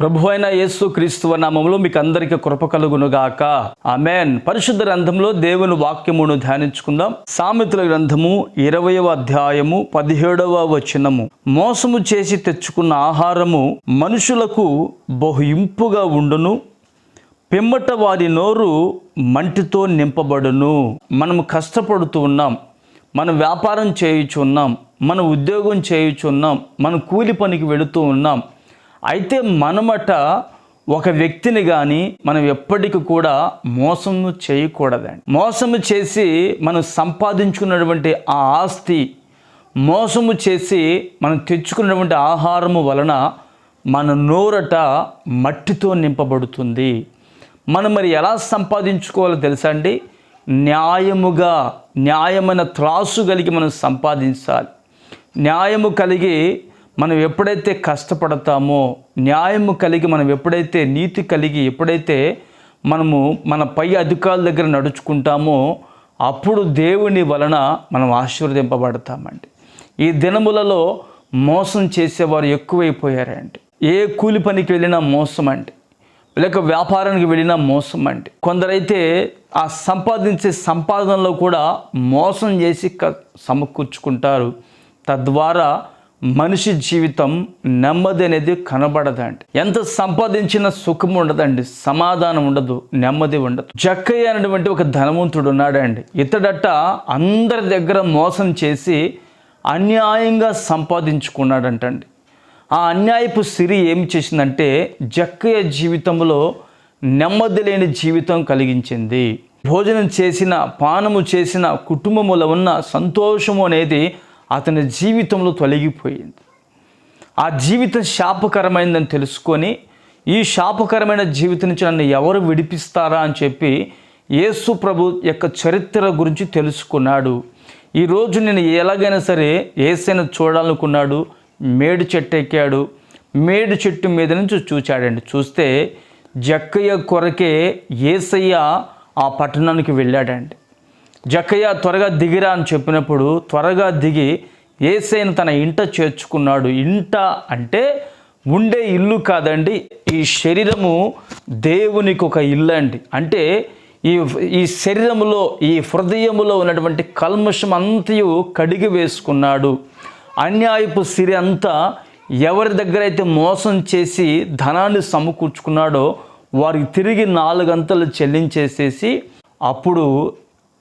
ప్రభు అయిన యేసు క్రీస్తువ నామంలో మీకు అందరికీ కృప కలుగునుగాక. ఆమెన్. పరిశుద్ధ గ్రంథంలో దేవుని వాక్యమును ధ్యానించుకుందాం. సామెతల గ్రంథము ఇరవయవ అధ్యాయము పదిహేడవ వచనము. మోసము చేసి తెచ్చుకున్న ఆహారము మనుషులకు బహు ఇంపుగా ఉండును. పిమ్మట వారి నోరు మంటితో నింపబడును. మనము కష్టపడుతూ ఉన్నాం. మనం వ్యాపారం చేయుచున్నాం. మన ఉద్యోగం చేయుచున్నాం. మన కూలి పనికి వెళుతూ ఉన్నాం. అయితే మనమట ఒక వ్యక్తిని కానీ మనం ఎప్పటికీ కూడా మోసము చేయకూడదండి. మోసము చేసి మనం సంపాదించుకున్నటువంటి ఆ ఆస్తి మోసము చేసి మనం తెచ్చుకున్నటువంటి ఆహారము వలన మన నోరట మట్టితో నింపబడుతుంది. మనం మరి ఎలా సంపాదించుకోవాలో తెలుసా అండి? న్యాయముగా న్యాయమైన త్రాసు కలిగి మనం సంపాదించాలి. న్యాయము కలిగి మనం ఎప్పుడైతే కష్టపడతామో న్యాయము కలిగి మనం ఎప్పుడైతే నీతి కలిగి ఎప్పుడైతే మనము మన పై అధికారుల దగ్గర నడుచుకుంటామో అప్పుడు దేవుని వలన మనం ఆశీర్వదింపబడతామండి. ఈ దినములలో మోసం చేసేవారు ఎక్కువైపోయారండి. ఏ కూలి పనికి వెళ్ళినా మోసం అండి లేక వ్యాపారానికి వెళ్ళినా మోసం అండి కొందరైతే ఆ సంపాదించే సంపాదనలో కూడా మోసం చేసి సమకూర్చుకుంటారు. తద్వారా Mm-hmm. మనిషి జీవితం నెమ్మది అనేది కనబడదండి. ఎంత సంపాదించిన సుఖం ఉండదండి సమాధానం ఉండదు నెమ్మది ఉండదు. జక్కయ్య అనేటువంటి ఒక ధనవంతుడు ఉన్నాడండి. ఇతడట అందరి దగ్గర మోసం చేసి అన్యాయంగా సంపాదించుకున్నాడంటండి. ఆ అన్యాయపు సిరి ఏమి చేసిందంటే జక్కయ్య జీవితంలో నెమ్మది లేని జీవితం కలిగించింది. భోజనం చేసిన పానము చేసిన కుటుంబములో ఉన్న సంతోషము అనేది అతని జీవితంలో తొలగిపోయింది. ఆ జీవితం శాపకరమైందని తెలుసుకొని ఈ శాపకరమైన జీవితం నుంచి నన్ను ఎవరు విడిపిస్తారా అని చెప్పి యేసు ప్రభు యొక్క చరిత్ర గురించి తెలుసుకున్నాడు. ఈరోజు నేను ఎలాగైనా సరే ఏసైనా చూడాలనుకున్నాడు. మేడు చెట్టు ఎక్కాడు. మేడు చెట్టు మీద నుంచి చూచాడండి. చూస్తే జక్కయ్య కొరకే ఏసయ్య ఆ పట్టణానికి వెళ్ళాడండి. జక్కయ్య త్వరగా దిగిరా అని చెప్పినప్పుడు త్వరగా దిగి ఏసైను తన ఇంట చేర్చుకున్నాడు. ఇంట అంటే ఉండే ఇల్లు కాదండి ఈ శరీరము దేవునికి ఒక ఇల్లు అండి. అంటే ఈ ఈ శరీరములో ఈ హృదయములో ఉన్నటువంటి కల్మషం అంతయు కడిగి వేసుకున్నాడు. అన్యాయపు సిరి అంతా ఎవరి దగ్గర అయితే మోసం చేసి ధనాన్ని సమకూర్చుకున్నాడో వారికి తిరిగి నాలుగంతలు చెల్లించేసేసి అప్పుడు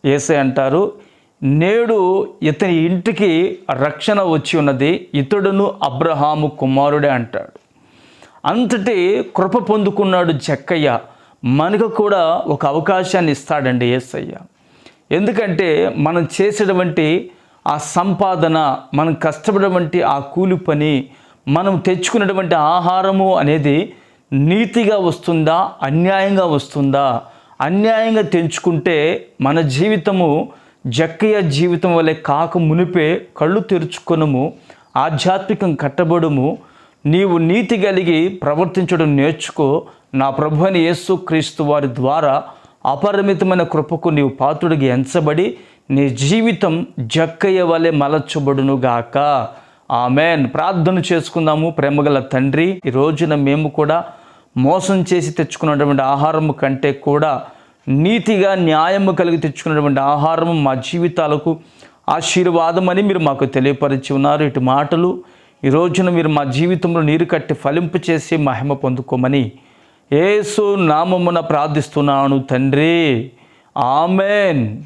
ఏసై అంటారు నేడు ఇతని ఇంటికి రక్షణ వచ్చి ఉన్నది ఇతడును అబ్రహాము కుమారుడే అంటాడు. అంతటి కృప పొందుకున్నాడు చెక్కయ్య మనకు కూడా ఒక అవకాశాన్ని ఇస్తాడండి ఏసయ్య ఎందుకంటే మనం చేసేటువంటి ఆ సంపాదన మనం కష్టపడేటువంటి ఆ కూలి పని మనం తెచ్చుకున్నటువంటి ఆహారము అనేది నీతిగా వస్తుందా అన్యాయంగా వస్తుందా? అన్యాయంగా తెంచుకుంటే మన జీవితము జక్కయ్య జీవితం వలె కాక మునిపే కళ్ళు తెరుచుకొనము ఆధ్యాత్మికం కట్టబడుము. నీవు నీతి కలిగి ప్రవర్తించడం నేర్చుకో. నా ప్రభు అని యేసు క్రీస్తు వారి ద్వారా అపరిమితమైన కృపకు నీవు పాత్రుడికి ఎంచబడి నీ జీవితం జక్కయ్య వలె మలచబడునుగాక. ఆమెన్. ప్రార్థన చేసుకుందాము. ప్రేమగల తండ్రి ఈ రోజున మేము కూడా మోసం చేసి తెచ్చుకున్నటువంటి ఆహారము కంటే కూడా నీతిగా న్యాయము కలిగి తెచ్చుకున్నటువంటి ఆహారము మా జీవితాలకు ఆశీర్వాదమని మీరు మాకు తెలియపరిచి ఉన్నారు. ఇటు మాటలు ఈ రోజున మీరు మా జీవితంలో నీరు కట్టి ఫలింపు చేసి మహిమ పొందుకోమని ఏసు నామమున ప్రార్థిస్తున్నాను తండ్రి. ఆమెన్.